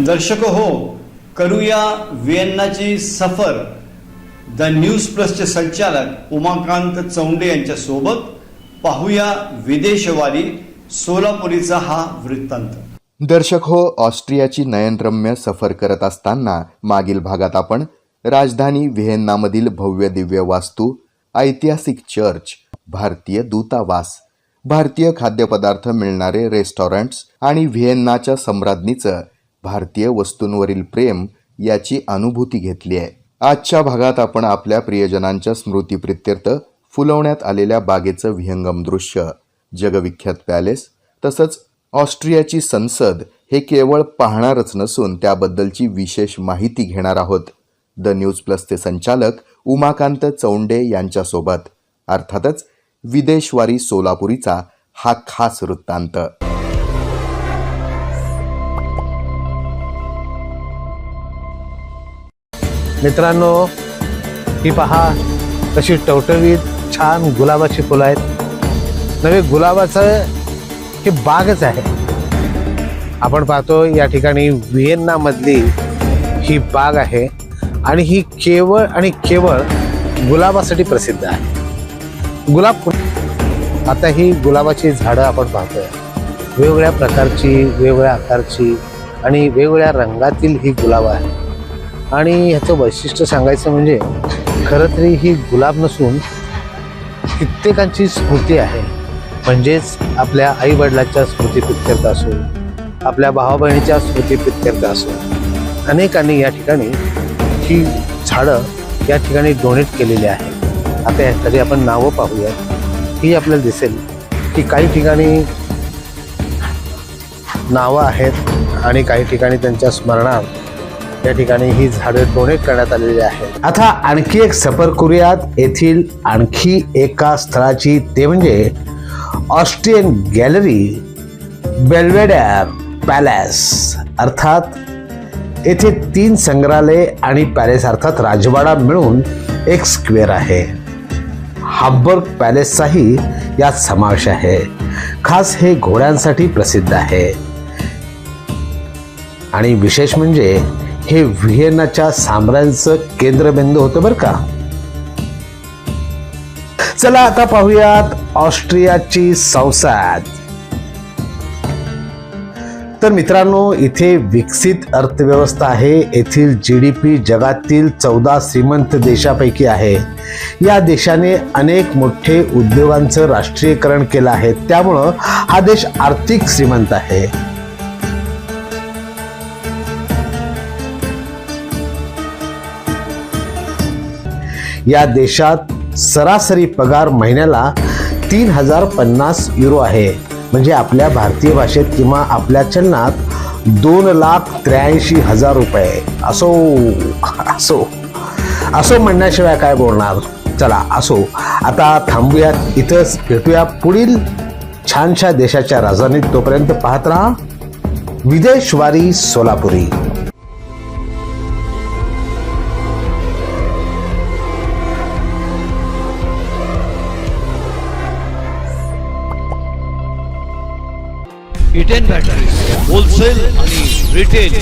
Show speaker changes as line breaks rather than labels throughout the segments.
दर्शक हो करूया व्हिएन्नाची सफर. द न्यूज प्लसचे संचालक उमाकांत चौंडे यांच्यासोबत पाहूया विदेशवारी सोलापुरीचा हा वृत्तांत.
दर्शक हो ऑस्ट्रियाची नयनरम्य सफर करत असताना मागील भागात आपण राजधानी व्हिएन्नामधील भव्य दिव्य वास्तू ऐतिहासिक चर्च भारतीय दूतावास भारतीय खाद्यपदार्थ मिळणारे रेस्टॉरंट्स आणि व्हिएन्नाच्या सम्राज्ञीचं भारतीय वस्तूंवरील प्रेम याची अनुभूती घेतली आहे. आजच्या भागात आपण आपल्या प्रियजनांच्या स्मृतीप्रित्यर्थ फुलवण्यात आलेल्या बागेचं विहंगम दृश्य जगविख्यात पॅलेस तसंच ऑस्ट्रियाची संसद हे केवळ पाहणारच नसून त्याबद्दलची विशेष माहिती घेणार आहोत. द न्यूज प्लसचे संचालक उमाकांत चौंडे यांच्यासोबत. अर्थातच विदेशवारी सोलापुरीचा हा खास वृत्तांत.
मित्रांनो ही पहा कशी टवटवीत छान गुलाबाची फुलं आहेत. नवे गुलाबाचं ही बागच आहे. आपण पाहतो या ठिकाणी व्हिएन्नामधली ही बाग आहे आणि ही केवळ आणि केवळ गुलाबासाठी प्रसिद्ध आहे. गुलाब आता ही गुलाबाची झाडं आपण पाहतोय. वेगवेगळ्या प्रकारची वेगवेगळ्या आकारची आणि वेगवेगळ्या रंगातील ही गुलाब आहे आणि ह्याचं वैशिष्ट्य सांगायचं म्हणजे खरं तरी ही गुलाब नसून कित्येकांची स्मृती आहे. म्हणजेच आपल्या आईवडिलाच्या स्मृती स्मृतीप्रित्यर्थ असो आपल्या भावा बहिणीच्या स्मृतीप्रित्यर्थ असो. अनेकांनी या ठिकाणी ही झाडं या ठिकाणी डोनेट केलेली आहेत. आता यासाठी आपण नावं पाहूया ही आपल्याला दिसेल की काही ठिकाणी नावं आहेत आणि काही ठिकाणी त्यांच्या स्मरणार्थ या ठिकाणी ही झाडं डोनेट करण्यात आलेली आहेत. आता आणखी एक सफर करूयात. येथील आणखी एका स्थळाची. ते म्हणजे ऑस्ट्रियन गॅलरी बेल्वेडर पॅलेस. अर्थात येथे तीन संग्रहालय आणि पॅलेस अर्थात राजवाडा मिळून एक स्क्वेअर आहे. हाबर्ग पॅलेसचाही यात समावेश आहे. खास हे घोड्यांसाठी प्रसिद्ध आहे. आणि विशेष म्हणजे हे व्हिएनाच्या साम्राज्याचं केंद्रबिंदू होतं बरं का? चला आता पाहूयात ऑस्ट्रियाची संसद. तर मित्रांनो इथे विकसित अर्थव्यवस्था आहे. येथील जी डी पी जगातील चौदा श्रीमंत देशापैकी आहे. या देशाने अनेक मोठे उद्योगांचं राष्ट्रीयकरण केलं आहे. त्यामुळं हा देश आर्थिक श्रीमंत आहे. या देशात सरासरी पगार महिन्याला तीन हजार पन्नास युरो आहे. म्हणजे आपल्या भारतीय भाषेत किंवा आपल्या चलनात दोन लाख त्र्याऐंशी हजार रुपये. असो असो. असो म्हणण्याशिवाय काय बोलणार? चला असो. आता थांबूयात इथंच भेटूया पुढील छानशा देशाच्या राजधानीत तोपर्यंत पाहत राहा. विदेशवारी सोलापुरी.
इटेन बॅटरीज होलसेल आणि रिटेल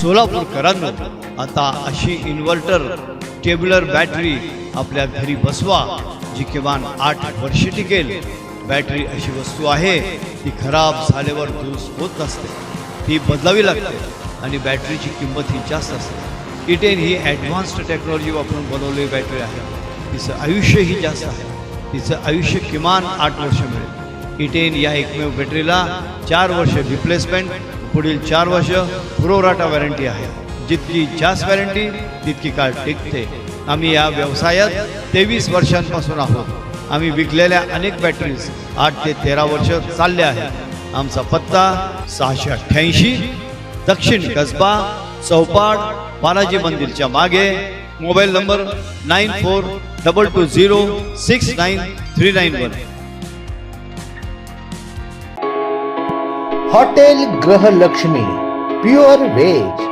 सोलापूरकरांनो आता अशी इन्व्हर्टर टेब्युलर बॅटरी आपल्या घरी बसवा जी किमान आठ वर्षे टिकेल. बॅटरी अशी वस्तू आहे ती खराब झाल्यावर दुरुस्त होत नसते ती बदलावी लागते आणि बॅटरीची किंमत ही जास्त असते. इटेन ही ॲडव्हान्स्ड टेक्नॉलॉजी वापरून बनवलेली बॅटरी आहे. तिचं आयुष्यही जास्त आहे. तिचं आयुष्य किमान आठ वर्ष मिळेल. इटेन या एकमेव बॅटरीला चार वर्ष रिप्लेसमेंट पुढील चार वर्ष पुरवराटा वॉरंटी आहे. जितकी जास्त वॉरंटी तितकी काळ टिकते. आम्ही या व्यवसायात तेवीस वर्षांपासून आहोत. आम्ही विकलेल्या अनेक बॅटरीज आठ ते तेरा वर्ष चालल्या आहेत. आमचा पत्ता सहाशे अठ्ठ्याऐंशी दक्षिण कसबा चौपाट बालाजी मंदिरच्या मागे mobile number nine four double two zero six nine three nine one.
Hotel Grihalakshmi pure veg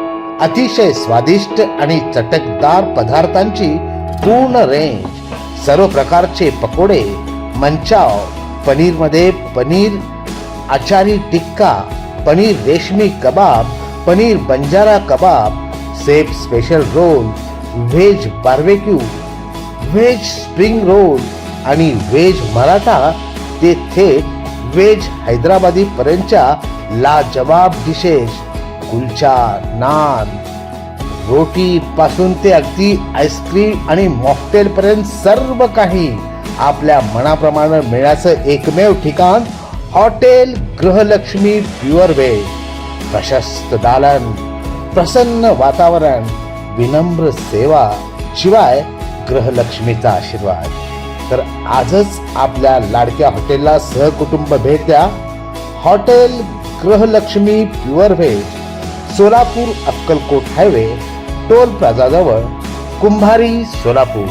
अतिशय स्वादिष्ट आणि चटकदार पदार्थांची पूर्ण रेंज सर्व प्रकारचे पकोडे Manchow पनीरमध्ये paneer achari tikka paneer reshmi kebab paneer banjara kebab chef special roll veg barbecue veg spring roll आणि व्हेज मराठा ते थेट व्हेज हैदराबादी पर्यंतच्या लाजवाब डिशेस कुलचा नान. रोटी पासून ते अगदी आईस्क्रीम आणि मॉकटेल पर्यंत सर्व काही आपल्या मनाप्रमाणे मिळण्याचं एकमेव ठिकाण हॉटेल गृहलक्ष्मी प्युअर व्हेज. प्रशस्त दालन प्रसन्न वातावरण विनम्र सेवा शिवाय गृहलक्ष्मीचा आशीर्वाद. तर आजच आपल्या लाडक्या हॉटेलला सहकुटुंब भेट द्या. Hotel Grihalakshmi pure veg Solapur Akkalkot highway toll प्लाझाजवळ Kumbhari Solapur.